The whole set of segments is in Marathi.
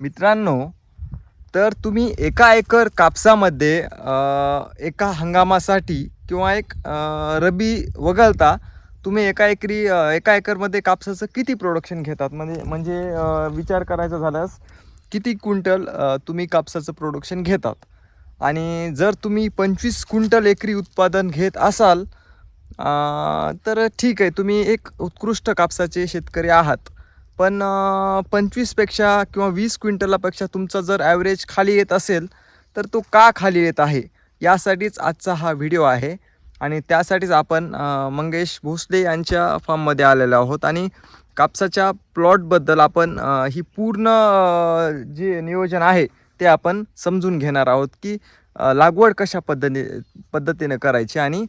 मित्रांनो तर तुम्ही एका एकर कापसामध्ये एका हंगामासाठी किंवा एक रबी वगळता तुम्ही एका एकरी एका एकरमध्ये कापसाचं किती प्रोडक्शन घेतात? म्हणजे म्हणजे विचार करायचा झाल्यास किती क्विंटल तुम्ही कापसाचं प्रोडक्शन घेतात? आणि जर तुम्ही पंचवीस क्विंटल एकरी उत्पादन घेत असाल तर ठीक आहे तुम्ही एक उत्कृष्ट कापसाचे शेतकरी आहात. पण पंचवीसपेक्षा किंवा वीस क्विंटलापेक्षा तुमचा जर ॲव्हरेज खाली येत असेल तर तो का खाली येत आहे? यासाठीच आजचा हा व्हिडिओ आहे. आणि त्यासाठीच आपण मंगेश भोसले यांच्या फार्ममध्ये आलेलो आहोत. आणि कापसाच्या प्लॉटबद्दल आपण ही पूर्ण जे नियोजन आहे ते आपण समजून घेणार आहोत की लागवड कशा पद्धती पद्धतीनं करायची आणि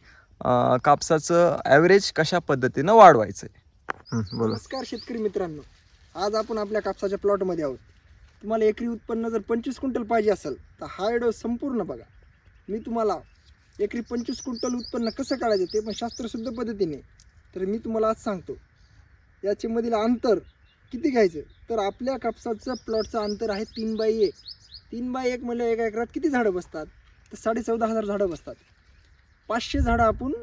कापसाचं ॲव्हरेज कशा पद्धतीनं वाढवायचं आहे बोला. नमस्कार शेतकरी मित्रांनो. आज आपण आपल्या कापसाच्या प्लॉटमध्ये आहोत. तुम्हाला एकरी उत्पन्न जर पंचवीस क्विंटल पाहिजे असेल तर हा व्हिडिओ संपूर्ण बघा. मी तुम्हाला एकरी पंचवीस क्विंटल उत्पन्न कसं काढायचं ते पण शास्त्रशुद्ध पद्धतीने तर मी तुम्हाला आज सांगतो. याच्यामधील अंतर किती घ्यायचं? तर आपल्या कापसाचं प्लॉटचं अंतर आहे तीन बाय एक. तीन बाय एक म्हणजे एका एकरात किती झाडं बसतात? तर साडे चौदा हजार झाडं बसतात. पाचशे झाडं आपण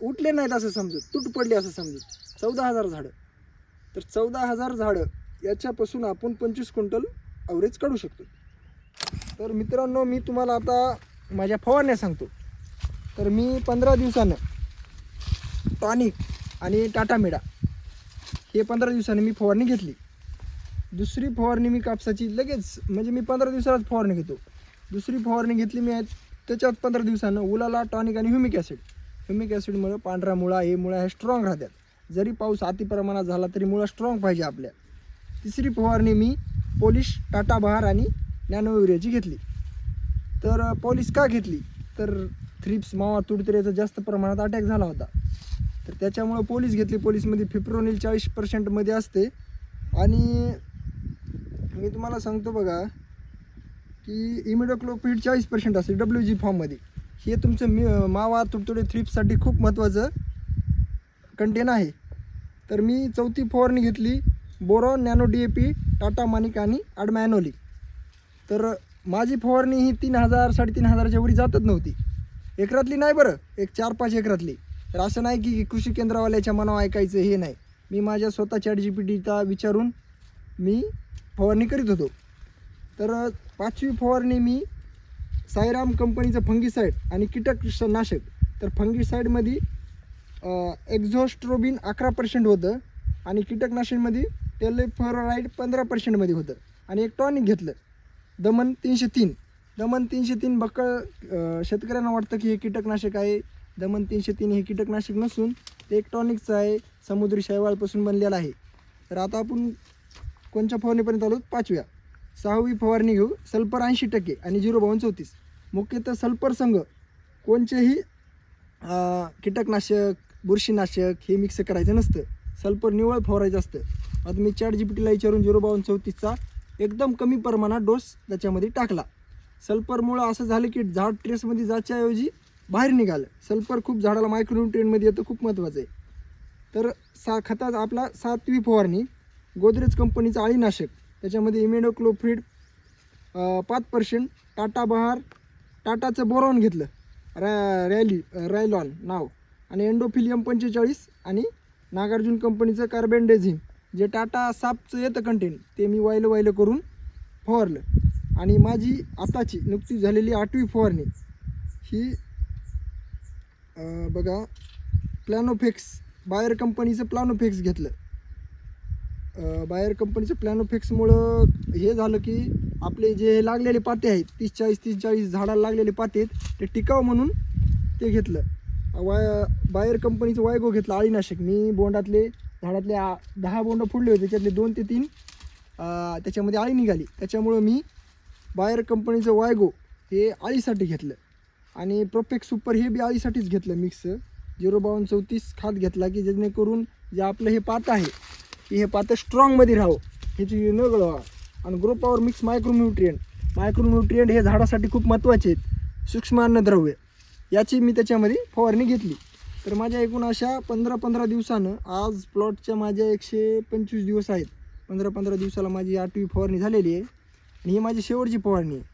उठले नाहीत असं समजू तुट पडले असं समजू चौदा हजार झाडं. तर चौदा हजार झाडं याच्यापासून आपण पंचवीस क्विंटल ॲव्हरेज काढू शकतो. तर मित्रांनो मी तुम्हाला आता माझ्या फवारण्या सांगतो. तर मी पंधरा दिवसानं टॉनिक आणि टाटा मेडा हे पंधरा दिवसानं मी फवारणी घेतली. दुसरी फवारणी मी कापसाची लगेच म्हणजे मी पंधरा दिवसालाच फवारणी घेतो. दुसरी फवारणी घेतली मी त्याच्यात पंधरा दिवसानं उलाला टॉनिक आणि ह्युमिक ॲसिड. ह्युमिक ॲसिडमुळं पांढरा मुळा हे मुळा ह्या स्ट्रॉंग राहतात. जरी पाऊस अतिप्रमाणात झाला तरी मुळा स्ट्रॉंग पाहिजे आपल्या. तिसरी फवारणी मी पोलिश टाटा बहार आणि नॅनो युरियाची घेतली. तर पोलीस का घेतली? तर थ्रिप्स मावा तुडतुऱ्याचा जास्त प्रमाणात अटॅक झाला होता. तर त्याच्यामुळं पोलीस घेतली. पोलीसमध्ये फिप्रोनिल चाळीस पर्सेंटमध्ये असते. आणि मी तुम्हाला सांगतो बघा की इमिडोक्लोपिड चाळीस पर्सेंट असते डब्ल्यू जी फॉर्ममध्ये हे तुमचं मी मावा तुडतुडे थ्रिप्ससाठी खूप महत्त्वाचं कंटेन आहे. तर मी चौथी फवारणी घेतली. Boron nano D A P Tata मानिक आणि अडमॅनोली तर माझी फवारणी ही तीन हजार साडेतीन हजाराच्या वरी जातच नव्हती. एकरातली नाही बरं एक चार पाच एकरातली. तर असं नाही की कृषी केंद्रावाल्याच्या मनावर ऐकायचं हे नाही. मी माझ्या स्वतः चॅट जी पी टीचा विचारून मी फवारणी करीत होतो. तर पाचवी फवारणी मी साईराम कंपनीचं फंगीसाईड आणि कीटकनाशक. तर फंगीसाईडमध्ये एक्झोस्ट्रोबिन अकरा पर्सेंट होतं आणि कीटकनाशकमध्ये टेलेफोराईड पंधरा पर्सेंटमध्ये होतं. आणि एक टॉनिक घेतलं. दमन तीनशे तीन. दमन तीनशे तीन बक्कळ शेतकऱ्यांना वाटतं की हे कीटकनाशक आहे. दमन तीनशे तीन हे कीटकनाशक नसून ते एक टॉनिकचं आहे. समुद्री शैवालपासून बनलेलं आहे. तर आता आपण कोणत्या फवारणीपर्यंत आलो? पाचव्या. सहावी फवारणी घेऊ. सल्फर ऐंशी टक्के आणि झिरो बावन्न चौतीस. मुख्यतः सल्फर संघ कोणतेही कीटकनाशक बुरशीनाशक हे मिक्स करायचं नसतं. सल्फर निवळ फवारायचं असतं. आता मी चॅट जी पी टीला विचारून झिरो बावन्न चौतीसचा एकदम कमी प्रमाणात डोस त्याच्यामध्ये टाकला. सल्फरमुळं असं झालं की झाड ट्रेसमध्ये जायच्याऐवजी बाहेर निघालं. सल्फर खूप झाडाला मायक्रोन्युट्रियनमध्ये येतं खूप महत्त्वाचं आहे. तर सा खतात आपला सातवी फवारणी गोदरेज कंपनीचं अळीनाशक त्याच्यामध्ये इमेडोक्लोफ्रीड पाच पर्सेंट टाटा बहार टाटाचं बोरॉन घेतलं. रॅ रॅली रॅलॉन नाव. आणि एंडोफिलियम पंचेचाळीस आणि नागार्जुन कंपनीचं कार्बेंडेझिम जे टाटा सापचं येतं कंटेन ते मी वायलं वायलं करून फवारलं. आणि माझी आताची नुकतीच झालेली आठवी फवारणी ही बघा प्लॅनोफेक्स बायर कंपनीचं प्लॅनोफेक्स घेतलं. बायर कंपनीचं प्लॅनोफेक्समुळं हे झालं की आपले जे लागलेले पाते आहेत तीस चाळीस तीस चाळीस झाडाला लागलेले पाते आहेत ते टिकाव म्हणून ते घेतलं. वाय बायर कंपनीचं वायगो घेतलं अळीनाशक. मी बोंडातले झाडातले आ- दहा बोंड फुडले होते त्याच्यातले दोन ते तीन त्याच्यामध्ये आळी निघाली. त्याच्यामुळं मी बायर कंपनीचं वायगो हे आळीसाठी घेतलं. आणि प्रोफेक्स सुपर हे बी आळीसाठीच घेतलं मिक्स झिरो बावन्न चौतीस खात घेतला की जेणेकरून जे आपलं हे पातं आहे की हे पातं स्ट्रॉंगमध्ये राहावं ह्याची न गळवा आणि grow power mix micronutrient micronutrient हे झाडासाठी खूप महत्त्वाचे आहेत. सूक्ष्म अन्नद्रव्य याची मी त्याच्यामध्ये फवारणी घेतली. तर माझ्या एकूण अशा पंधरा पंधरा दिवसानं आज प्लॉटच्या माझ्या एकशे पंचवीस दिवस आहेत. पंधरा पंधरा दिवसाला माझी आठवी फवारणी झालेली आहे. आणि ही माझी शेवटची फवारणी आहे.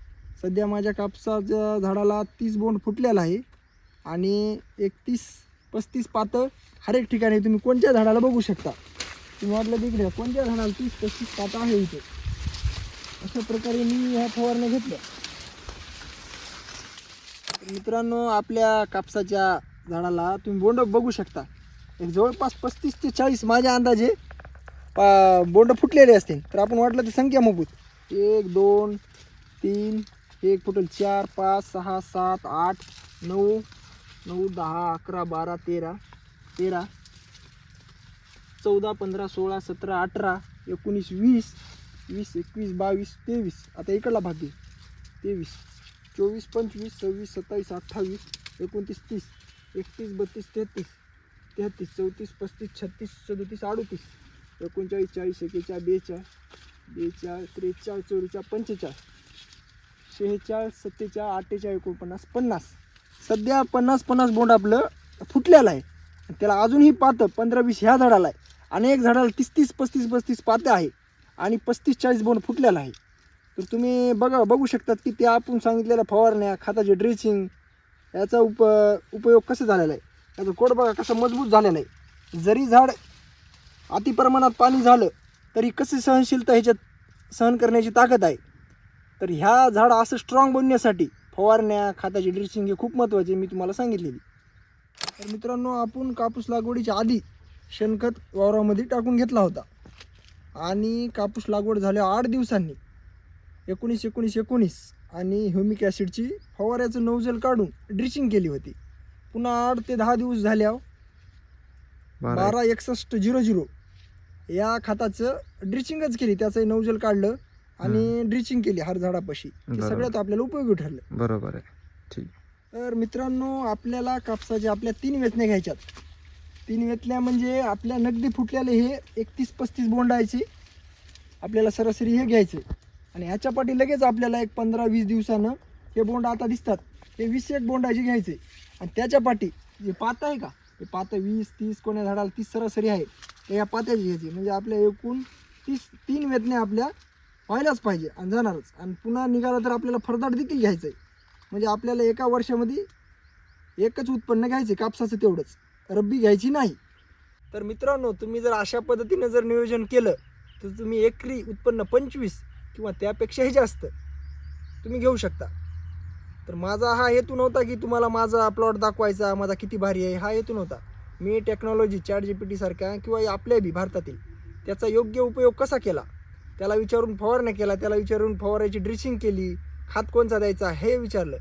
सध्या माझ्या कापसाच्या झाडाला तीस बोंड फुटलेला आहे. आणि एकतीस पस्तीस पातं हर एक ठिकाणी तुम्ही कोणत्या झाडाला बघू शकता? तुम्ही वाटलं तिकडे कोणत्या झाडाला तीस पस्तीस पातं आहे इथे? अशा प्रकारे मी ह्या फवारण्या घेतल्या. मित्रांनो आपल्या कापसाच्या झाडाला तुम्ही बोंड बघू शकता. एक जवळपास पस्तीस ते चाळीस माझ्या अंदाजे पा बोंड फुटलेले असतील. तर आपण वाटलं तर संख्या मोबूत एक दोन तीन एक फुटल चार पाच सहा सात आठ नऊ नऊ दहा अकरा बारा तेरा तेरा चौदा पंधरा सोळा सतरा अठरा एकोणीस वीस वीस एकवीस बावीस तेवीस. आता इकडला भाग घे. तेवीस चोवीस पंचवीस सव्वीस सत्तावीस अठ्ठावीस एकोणतीस तीस. एकतीस बत्तीस तेहतीस. तेहतीस चौतीस पस्तीस छत्तीस सदतीस अडतीस. एकोणचाळीस चाळीस एकेचाळ बेचाळीस. बेचाळीस त्रेचाळीस चौवेचाळीस पंचेचाळीस. शेहेचाळीस सत्तेचाळीस अठ्ठेचाळीस एकोणपन्नास पन्नास. सध्या पन्नास पन्नास बोंड आपलं फुटलेलं आहे. त्याला अजूनही पातं पंधरा वीस ह्या झाडाला आहे. अनेक झाडाला तीस तीस पस्तीस पस्तीस पातं आहे. आणि पस्तीस चाळीस बोंड फुटलेला आहे. तर तुम्ही बघा बघू शकतात की ते आपण सांगितलेल्या फवारण्या खताचे ड्रेसिंग याचा उप उपयोग कसा झालेला आहे? याचा कोड बघा कसा मजबूत झालेला आहे. जरी झाड अतिप्रमाणात पाणी झालं तरी कशी सहनशीलता ह्याच्यात सहन करण्याची ताकद आहे? तर ह्या झाड असं स्ट्रॉंग बनण्यासाठी फवारण्या खताची ड्रेसिंग हे खूप महत्त्वाचे मी तुम्हाला सांगितलेली. तर मित्रांनो आपण कापूस लागवडीच्या आधी शेणखत वावरामध्ये टाकून घेतला होता. आणि कापूस लागवड झाल्या आठ दिवसांनी. एकोणीस एकोणीस एकोणीस आणि ह्युमिक ॲसिडची फवाऱ्याचं नौजल काढून ड्रिचिंग केली होती. पुन्हा आठ ते दहा दिवस झाल्यावर बरं एकसष्ट झिरो झिरो या खताचं ड्रिचिंगच केली. त्याचं नौजल काढलं आणि ड्रिचिंग केली हर झाडापाशी. ते. सगळ्यात आपल्याला उपयोगी ठरलं. बरोबर आहे. ठीक. तर मित्रांनो आपल्याला कापसाच्या आपल्या तीन वेचण्या घ्यायच्यात. तीन वेचण्या म्हणजे आपल्या नगदी फुटलेले हे एकतीस पस्तीस बोंडायचे आपल्याला सरासरी हे घ्यायचे आणि ह्याच्या पाठी लगेच आपल्याला एक पंधरा वीस दिवसानं हे बोंड आता दिसतात. हे वीस एक बोंडाचे घ्यायचे. आणि त्याच्या पाठी जे पातं आहे का? हे पातं वीस तीस कोण्या झाडाला तीस सरासरी आहे. तर या पात्याची घ्यायची. म्हणजे आपल्या एकूण तीस तीन वेदने आपल्या व्हायलाच पाहिजे आणि जाणारच. आणि पुन्हा निघाला तर आपल्याला फरदाट देखील घ्यायचं आहे म्हणजे आपल्याला एका वर्षामध्ये एकच उत्पन्न घ्यायचे कापसाचं तेवढंच. रब्बी घ्यायची नाही. तर मित्रांनो तुम्ही जर अशा पद्धतीने जर नियोजन केलं तर तुम्ही एकरी उत्पन्न पंचवीस किंवा त्यापेक्षाही जास्त तुम्ही घेऊ शकता. तर माझा हा हेतू नव्हता की तुम्हाला माझा प्लॉट दाखवायचा माझा किती भारी आहे हा हेतू नव्हता. मी टेक्नॉलॉजी चॅट जी पी टीसारख्या किंवा आपल्या बी भारतातील त्याचा योग्य उपयोग कसा केला? त्याला विचारून फवारण्या केला त्याला विचारून फवारायची ड्रेसिंग केली खात कोणचा द्यायचा हे विचारलं.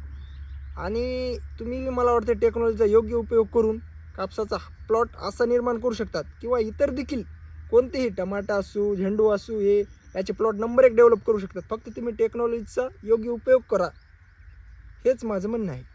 आणि तुम्ही मला वाटतं टेक्नॉलॉजीचा योग्य उपयोग करून कापसाचा प्लॉट असा निर्माण करू शकतात किंवा इतर देखील कोणतेही टमाटा असू झेंडू असू हे याचे प्लॉट नंबर एक डेव्हलप करू शकतात. फक्त तुम्ही टेक्नॉलॉजीचा योग्य उपयोग करा. हेच माझं म्हणणं आहे.